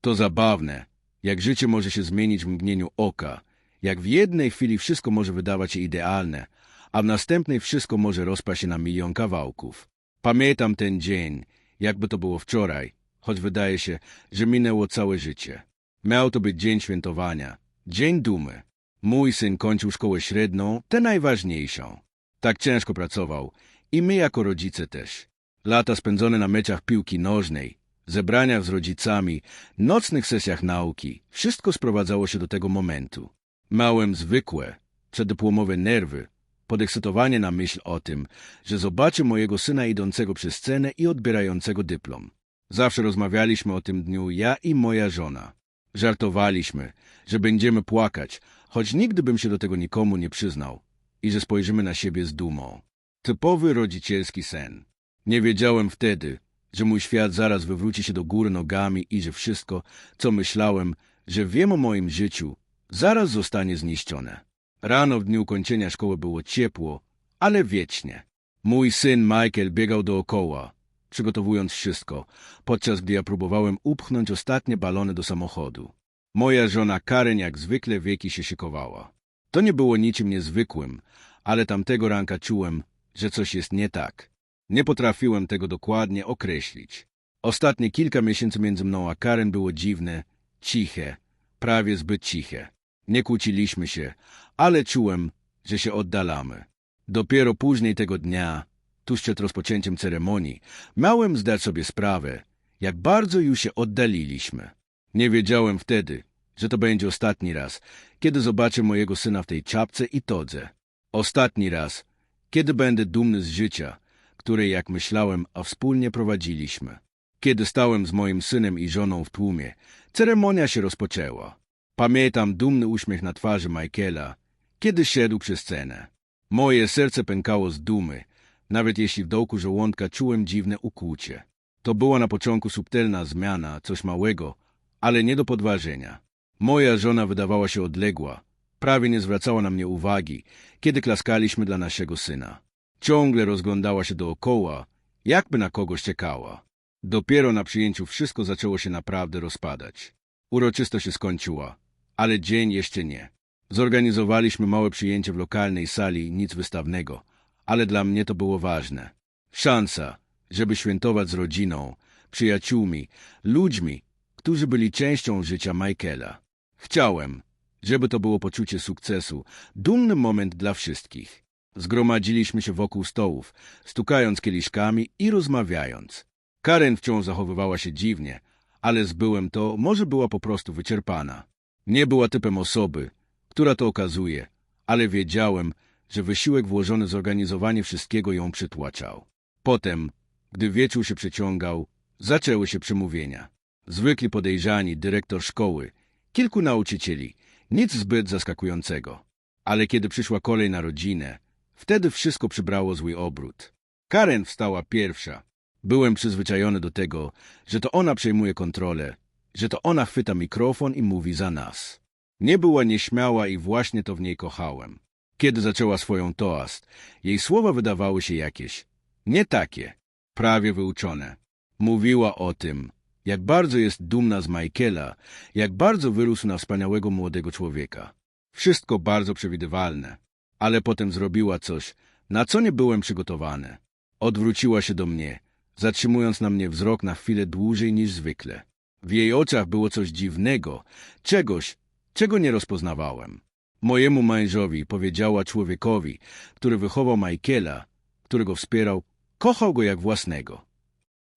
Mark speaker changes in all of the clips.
Speaker 1: To zabawne, jak życie może się zmienić w mgnieniu oka, jak w jednej chwili wszystko może wydawać się idealne, a w następnej wszystko może rozpaść się na milion kawałków. Pamiętam ten dzień, jakby to było wczoraj, choć wydaje się, że minęło całe życie. Miał to być dzień świętowania, dzień dumy. Mój syn kończył szkołę średnią, tę najważniejszą. Tak ciężko pracował i my jako rodzice też. Lata spędzone na meczach piłki nożnej, zebraniach z rodzicami, nocnych sesjach nauki, wszystko sprowadzało się do tego momentu. Małem zwykłe, przeddypłomowe nerwy, podekscytowanie na myśl o tym, że zobaczę mojego syna idącego przez scenę i odbierającego dyplom. Zawsze rozmawialiśmy o tym dniu ja i moja żona. Żartowaliśmy, że będziemy płakać, choć nigdy bym się do tego nikomu nie przyznał i że spojrzymy na siebie z dumą. Typowy rodzicielski sen. Nie wiedziałem wtedy, że mój świat zaraz wywróci się do góry nogami i że wszystko, co myślałem, że wiem o moim życiu, zaraz zostanie zniszczone. Rano w dniu kończenia szkoły było ciepło, ale wiecznie. Mój syn Michael biegał dookoła, przygotowując wszystko, podczas gdy ja próbowałem upchnąć ostatnie balony do samochodu. Moja żona Karen jak zwykle wieki się szykowała. To nie było niczym niezwykłym, ale tamtego ranka czułem, że coś jest nie tak. Nie potrafiłem tego dokładnie określić. Ostatnie kilka miesięcy między mną a Karen było dziwne, ciche, prawie zbyt ciche. Nie kłóciliśmy się, ale czułem, że się oddalamy. Dopiero później tego dnia, tuż przed rozpoczęciem ceremonii, miałem zdać sobie sprawę, jak bardzo już się oddaliliśmy. Nie wiedziałem wtedy, że to będzie ostatni raz, kiedy zobaczę mojego syna w tej czapce i todze. Ostatni raz, kiedy będę dumny z życia, które, jak myślałem, a wspólnie prowadziliśmy. Kiedy stałem z moim synem i żoną w tłumie, ceremonia się rozpoczęła. Pamiętam dumny uśmiech na twarzy Michaela, kiedy szedł przez scenę. Moje serce pękało z dumy, nawet jeśli w dołku żołądka czułem dziwne ukłucie. To była na początku subtelna zmiana, coś małego, ale nie do podważenia. Moja żona wydawała się odległa, prawie nie zwracała na mnie uwagi, kiedy klaskaliśmy dla naszego syna. Ciągle rozglądała się dookoła, jakby na kogoś czekała. Dopiero na przyjęciu wszystko zaczęło się naprawdę rozpadać. Uroczystość się skończyła, ale dzień jeszcze nie. Zorganizowaliśmy małe przyjęcie w lokalnej sali, nic wystawnego, ale dla mnie to było ważne. Szansa, żeby świętować z rodziną, przyjaciółmi, ludźmi, którzy byli częścią życia Michaela. Chciałem, żeby to było poczucie sukcesu, dumny moment dla wszystkich. Zgromadziliśmy się wokół stołów, stukając kieliszkami i rozmawiając. Karen wciąż zachowywała się dziwnie, ale zbyłem to, może była po prostu wyczerpana. Nie była typem osoby, która to okazuje, ale wiedziałem, że wysiłek włożony w zorganizowanie wszystkiego ją przytłaczał. Potem, gdy wieczór się przeciągał, zaczęły się przemówienia. Zwykli podejrzani, dyrektor szkoły, kilku nauczycieli, nic zbyt zaskakującego. Ale kiedy przyszła kolej na rodzinę, wtedy wszystko przybrało zły obrót. Karen wstała pierwsza. Byłem przyzwyczajony do tego, że to ona przejmuje kontrolę, że to ona chwyta mikrofon i mówi za nas. Nie była nieśmiała i właśnie to w niej kochałem. Kiedy zaczęła swoją toast, jej słowa wydawały się jakieś, nie takie, prawie wyuczone. Mówiła o tym, jak bardzo jest dumna z Michaela, jak bardzo wyrósł na wspaniałego młodego człowieka. Wszystko bardzo przewidywalne, ale potem zrobiła coś, na co nie byłem przygotowany. Odwróciła się do mnie, zatrzymując na mnie wzrok na chwilę dłużej niż zwykle. W jej oczach było coś dziwnego, czegoś, czego nie rozpoznawałem. Mojemu mężowi powiedziała człowiekowi, który wychował Michaela, który go wspierał, kochał go jak własnego.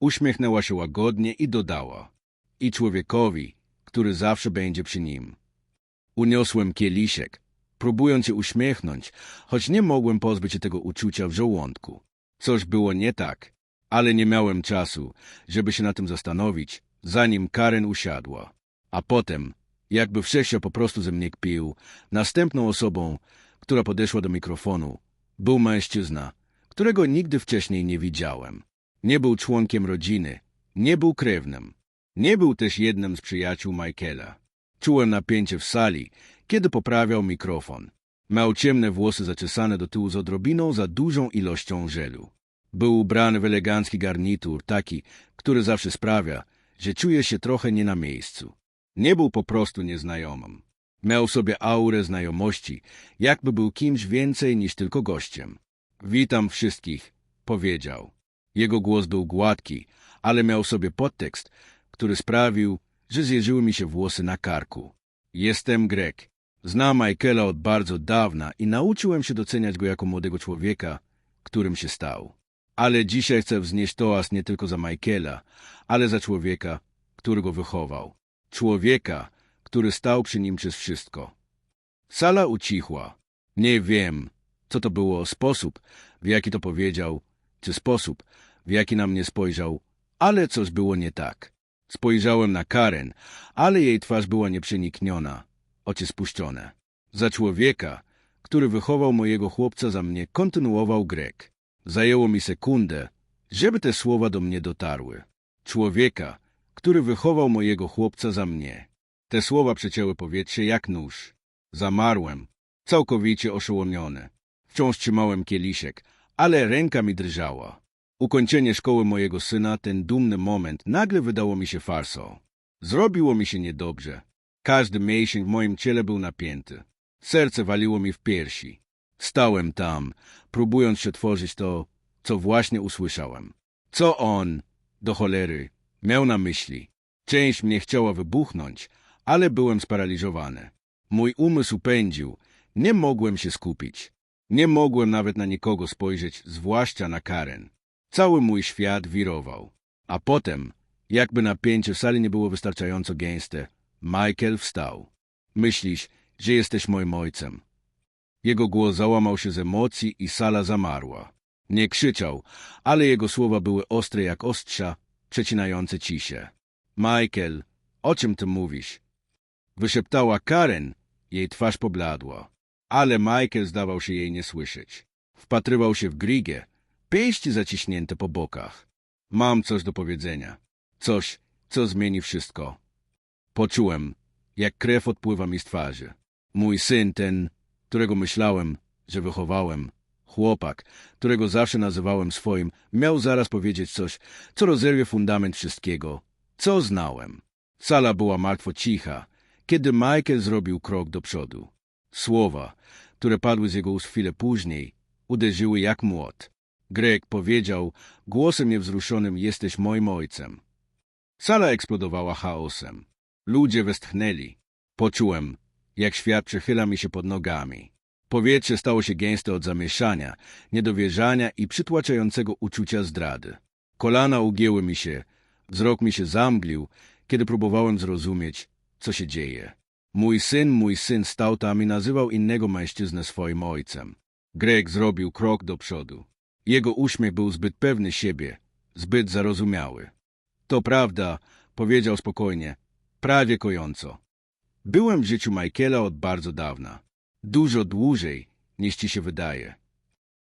Speaker 1: Uśmiechnęła się łagodnie i dodała. I człowiekowi, który zawsze będzie przy nim. Uniosłem kieliszek, próbując się uśmiechnąć, choć nie mogłem pozbyć się tego uczucia w żołądku. Coś było nie tak, ale nie miałem czasu, żeby się na tym zastanowić, zanim Karen usiadła. A potem, jakby wszechświat po prostu ze mnie kpił, następną osobą, która podeszła do mikrofonu, był mężczyzna, którego nigdy wcześniej nie widziałem. Nie był członkiem rodziny, nie był krewnym. Nie był też jednym z przyjaciół Michaela. Czułem napięcie w sali, kiedy poprawiał mikrofon. Miał ciemne włosy zaczesane do tyłu z odrobiną za dużą ilością żelu. Był ubrany w elegancki garnitur, taki, który zawsze sprawia, że czuje się trochę nie na miejscu. Nie był po prostu nieznajomym. Miał sobie aurę znajomości, jakby był kimś więcej niż tylko gościem. Witam wszystkich, powiedział. Jego głos był gładki, ale miał sobie podtekst, który sprawił, że zjeżyły mi się włosy na karku. Jestem Grek. Znam Michaela od bardzo dawna i nauczyłem się doceniać go jako młodego człowieka, którym się stał. Ale dzisiaj chcę wznieść toast nie tylko za Michaela, ale za człowieka, który go wychował. Człowieka, który stał przy nim przez wszystko. Sala ucichła. Nie wiem, co to było sposób, w jaki to powiedział, czy sposób, w jaki na mnie spojrzał, ale coś było nie tak. Spojrzałem na Karen, ale jej twarz była nieprzenikniona, oczy spuszczone. Za człowieka, który wychował mojego chłopca za mnie, kontynuował Grek. Zajęło mi sekundę, żeby te słowa do mnie dotarły. Człowieka, który wychował mojego chłopca za mnie. Te słowa przecięły powietrze jak nóż. Zamarłem, całkowicie oszołomiony. Wciąż trzymałem kieliszek, ale ręka mi drżała. Ukończenie szkoły mojego syna, ten dumny moment, nagle wydało mi się farsą. Zrobiło mi się niedobrze. Każdy mięsień w moim ciele był napięty. Serce waliło mi w piersi. Stałem tam, próbując się tworzyć to, co właśnie usłyszałem. Co on, do cholery, miał na myśli? Część mnie chciała wybuchnąć, ale byłem sparaliżowany. Mój umysł pędził, nie mogłem się skupić. Nie mogłem nawet na nikogo spojrzeć, zwłaszcza na Karen. Cały mój świat wirował. A potem, jakby napięcie w sali nie było wystarczająco gęste, Michael wstał. Myślisz, że jesteś moim ojcem. Jego głos załamał się z emocji i sala zamarła. Nie krzyczał, ale jego słowa były ostre jak ostrza, przecinające ciszę. Michael, o czym ty mówisz? Wyszeptała Karen, jej twarz pobladła. Ale Michael zdawał się jej nie słyszeć. Wpatrywał się w Grigę, pięści zaciśnięte po bokach. Mam coś do powiedzenia. Coś, co zmieni wszystko. Poczułem, jak krew odpływa mi z twarzy. Mój syn, ten, którego myślałem, że wychowałem, chłopak, którego zawsze nazywałem swoim, miał zaraz powiedzieć coś, co rozerwie fundament wszystkiego, co znałem. Sala była martwo cicha, kiedy Michael zrobił krok do przodu. Słowa, które padły z jego ust chwilę później, uderzyły jak młot. Greg powiedział głosem niewzruszonym, jesteś moim ojcem. Sala eksplodowała chaosem. Ludzie westchnęli. Poczułem, jak świat przechyla mi się pod nogami. Powietrze stało się gęste od zamieszania, niedowierzania i przytłaczającego uczucia zdrady. Kolana ugięły mi się, wzrok mi się zamglił, kiedy próbowałem zrozumieć, co się dzieje. Mój syn, mój syn stał tam i nazywał innego mężczyznę swoim ojcem. Greg zrobił krok do przodu. Jego uśmiech był zbyt pewny siebie, zbyt zarozumiały. To prawda, powiedział spokojnie, prawie kojąco. Byłem w życiu Michaela od bardzo dawna. Dużo dłużej, niż ci się wydaje.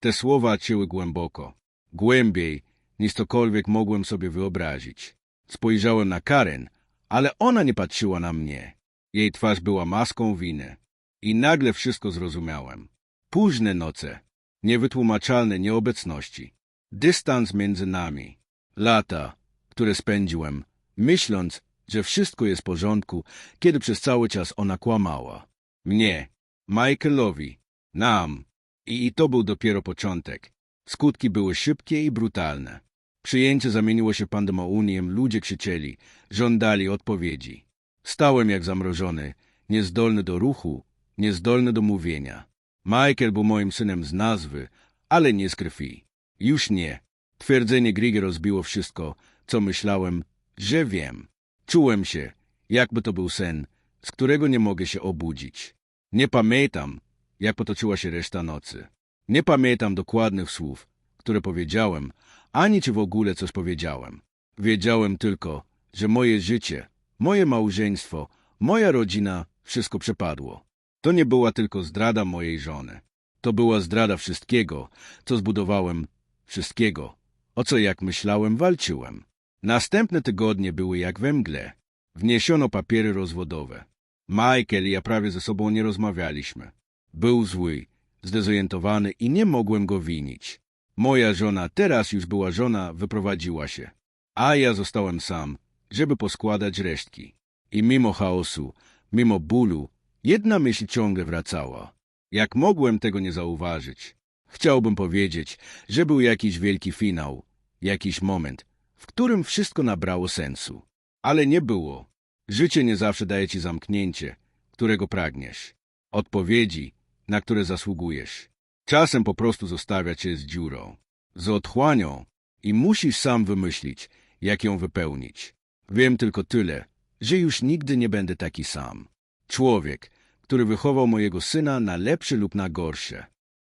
Speaker 1: Te słowa cięły głęboko. Głębiej, niż cokolwiek mogłem sobie wyobrazić. Spojrzałem na Karen, ale ona nie patrzyła na mnie. Jej twarz była maską winy. I nagle wszystko zrozumiałem. Późne noce, niewytłumaczalne nieobecności, dystans między nami, lata, które spędziłem, myśląc, że wszystko jest w porządku, kiedy przez cały czas ona kłamała. Mnie, Michaelowi, nam. I, I to był dopiero początek. Skutki były szybkie i brutalne. Przyjęcie zamieniło się pandemonium, ludzie krzyczeli, żądali odpowiedzi. Stałem jak zamrożony, niezdolny do ruchu, niezdolny do mówienia. Michael był moim synem z nazwy, ale nie z krwi. Już nie. Twierdzenie Grigi rozbiło wszystko, co myślałem, że wiem. Czułem się, jakby to był sen, z którego nie mogę się obudzić. Nie pamiętam, jak potoczyła się reszta nocy. Nie pamiętam dokładnych słów, które powiedziałem, ani czy w ogóle coś powiedziałem. Wiedziałem tylko, że moje życie, moje małżeństwo, moja rodzina, wszystko przepadło. To nie była tylko zdrada mojej żony. To była zdrada wszystkiego, co zbudowałem, wszystkiego, o co jak myślałem, walczyłem. Następne tygodnie były jak we mgle. Wniesiono papiery rozwodowe. Michael i ja prawie ze sobą nie rozmawialiśmy. Był zły, zdezorientowany i nie mogłem go winić. Moja żona, teraz już była żona, wyprowadziła się. A ja zostałem sam, żeby poskładać resztki. I mimo chaosu, mimo bólu, jedna myśl ciągle wracała. Jak mogłem tego nie zauważyć? Chciałbym powiedzieć, że był jakiś wielki finał, jakiś moment, w którym wszystko nabrało sensu. Ale nie było. Życie nie zawsze daje ci zamknięcie, którego pragniesz. Odpowiedzi, na które zasługujesz. Czasem po prostu zostawia cię z dziurą, z otchłanią i musisz sam wymyślić, jak ją wypełnić. Wiem tylko tyle, że już nigdy nie będę taki sam. Człowiek, który wychował mojego syna na lepsze lub na gorsze.